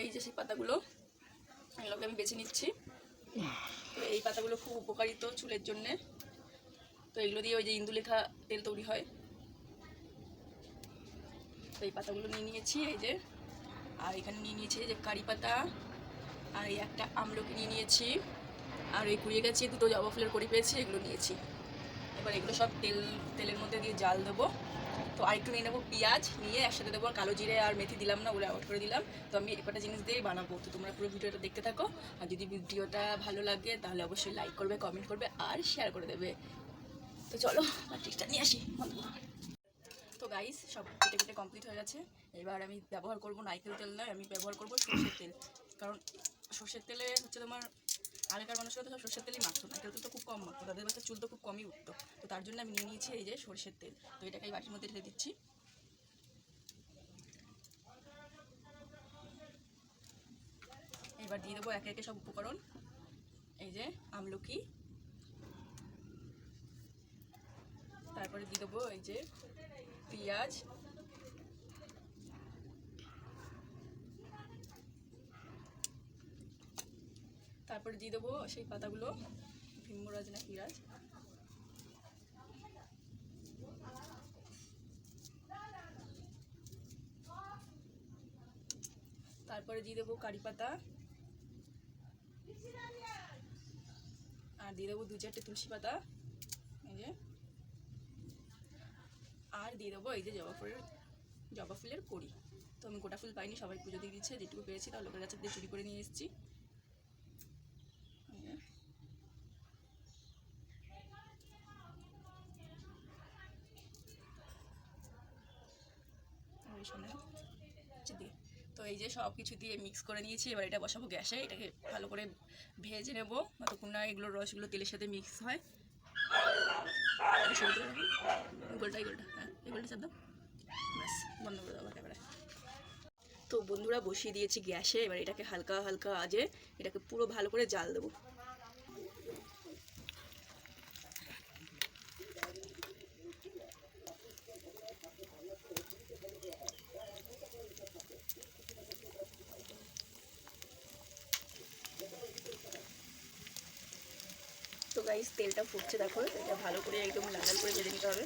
এই যে সেই পাতাগুলো এগুলোকে আমি বেছে নিচ্ছি। তো এই পাতাগুলো খুব উপকারিত চুলের জন্যে। তো এগুলো দিয়ে ওই যে ইন্দুলেখা তেল তৈরি হয়। তো এই পাতাগুলো নিয়ে নিয়েছি এই যে। আর এখানে নিয়ে নিয়েছি এই যে কারি পাতা। আর এই একটা আমলকি নিয়ে নিয়েছি। আর এই কুড়িয়ে গেছি দুটো জবা ফুলের কড়ি পেয়েছি, এগুলো নিয়েছি। এবার এগুলো সব তেল, তেলের মধ্যে দিয়ে জাল দেবো। তো আরেকটু নিয়ে নেব পেঁয়াজ, নিয়ে একসাথে দেবো। কালো জিরে আর মেথি দিলাম না, ওগুলো অ্যাভয়েড করে দিলাম। তো আমি একটা জিনিস দিয়েই বানাবো। তো তোমরা পুরো ভিডিওটা দেখতে থাকো। আর যদি ভিডিওটা ভালো লাগে, তাহলে অবশ্যই লাইক করবে কমেন্ট করবে আর শেয়ার করে দেবে। তো চলো মাটিটা নিয়ে আসি। তো গাইস সব কেটে কেটে কমপ্লিট হয়ে গেছে। এবার আমি ব্যবহার করব নারকেল তেল নয়, আমি ব্যবহার করব সর্ষের তেল। কারণ সর্ষের তেলে হচ্ছে তোমার আগেকার মানুষরা তো সব সর্ষের তেলই মাখতো নারকেল তেল তো খুব কম মাখতো, তাদের বাচ্চা চুল তো খুব কমই উঠতো। তো তার জন্য আমি নিয়ে নিয়েছি এই যে সর্ষের তেল। তো এটাকে এই বাটির মধ্যে ঢেলে দিচ্ছি। এবার দিয়ে দেবো একে একে সব উপকরণ। এই যে আমলকি। তারপরে দিয়ে দেবো এই যে পেঁয়াজ। তারপরে দিয়ে দেবো সেই পাতাগুলো, ভীমরাজ না কিরাজ তারপরে দিয়ে দেবো কারি পাতা। আর দিয়ে দেবো দু চারটে তুলসী পাতা, এই যে। আর দিয়ে দেবো এই যে জবা ফুলের জবা ফুলের কড়ি। তো আমি গোটা ফুল পাইনি, সবাই পুজো দিয়ে দিচ্ছে, যেটুকু পেয়েছি তার লোকের কাছে দিয়ে চুরি করে নিয়ে এসেছি এই যে। হচ্ছে দিয়ে। তো এই যে সব কিছু দিয়ে মিক্স করে নিয়েছি, এবার এটা বসাবো গ্যাসে, এটাকে ভালো করে ভেজে নেব। যতক্ষণ না এগুলোর রসগুলো তেলের সাথে মিক্স হয়। হ্যাঁ ব্যাস তো বন্ধুরা, বসিয়ে দিয়েছি গ্যাসে। এবার এটাকে হালকা হালকা আজে এটাকে পুরো ভালো করে জাল দেবো। গাইস তেলটা ফুটছে দেখো, এটা ভালো করে একদম লাল করে ভেজে নিতে হবে।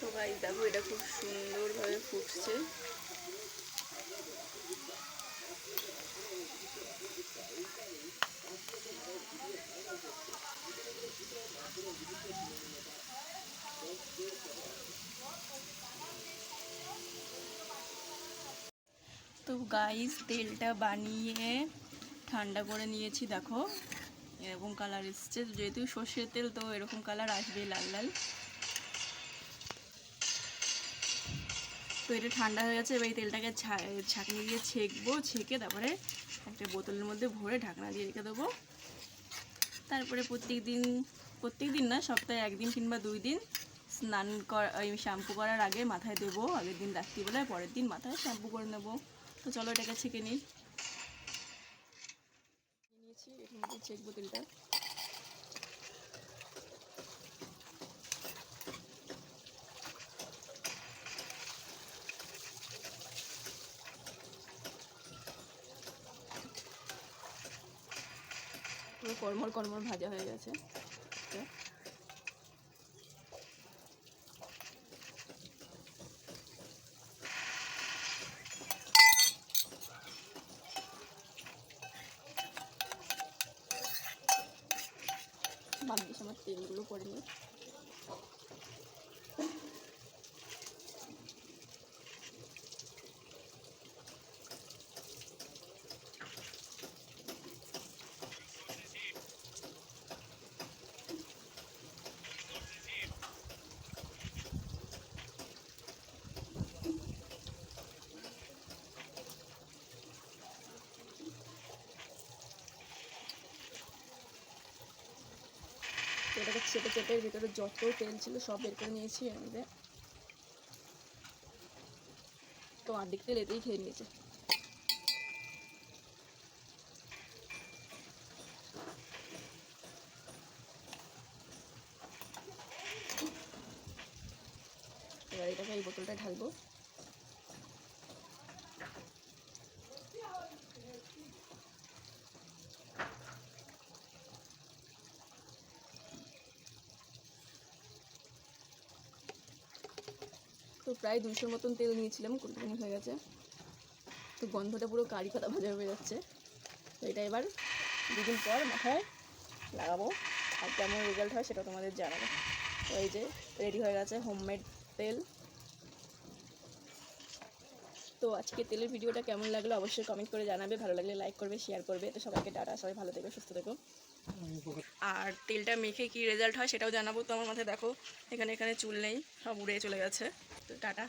তো গাইস দেখো এটা খুব সুন্দরভাবে ফুটছে। তো গাইস তেলটা বানিয়ে ঠান্ডা করে নিয়েছি, দেখো। এরকম কালার এসছে। যেহেতু সর্ষের তেল, তো এরকম কালার আসবে লাল লাল। তো এটা ঠান্ডা হয়ে গেছে, এবার এই তেলটাকে ছাঁকনি দিয়ে ছেঁকবো। ছেঁকে তারপরে একটা বোতলের মধ্যে ভরে ঢাকনা দিয়ে রেখে দেবো। তারপরে প্রত্যেক দিন প্রত্যেক দিন না, সপ্তাহে একদিন কিংবা দুই দিন স্নান করা শ্যাম্পু করার আগে মাথায় দেবো। আগের দিন রাত্রিবেলায়, পরের দিন মাথায় শ্যাম্পু করে নেব। তো চলো এটাকে ছেঁকে নিই। নিয়েছি এর মধ্যে ছেঁকবো তেলটা পুরো কর্মর কর্মর ভাজা হয়ে গেছে। ভাগ্যিস আমার তেলগুলো পড়ে নিয়ে এটাকে চেপে চেপে ভিতরে যত তেল ছিল সব বের করে নিয়েছি এর মধ্যে। তো অর্ধেক তেল এতেই খেয়ে নিয়েছে। এবার এটাকে এই বোতলটা ঢালবো। তো প্রায় দুশোর মতন তেল নিয়েছিলাম কুড়িখানি হয়ে গেছে। তো গন্ধটা পুরো কারি পাতা ভাজা হয়ে যাচ্ছে। তো এটা এবার দুদিন পর মাথায় লাগাবো। আর কেমন রেজাল্ট হয় সেটা তোমাদের জানাব। তো এই যে রেডি হয়ে গেছে হোমমেড তেল। তো আজকে তেলের ভিডিওটা কেমন লাগল অবশ্যই কমেন্ট করে জানাবে। ভালো লাগলে লাইক করবে শেয়ার করবে। তো সবাইকে টাটা, সবাই ভালো থেকো, সুস্থ থেকো। আর তেলটা মেখে কি রেজাল্ট হয় সেটাও জানাব। তো আমার মাথায় দেখো, এখানে এখানে চুল নেই, সব উড়ে চলে গেছে। তো টাটা।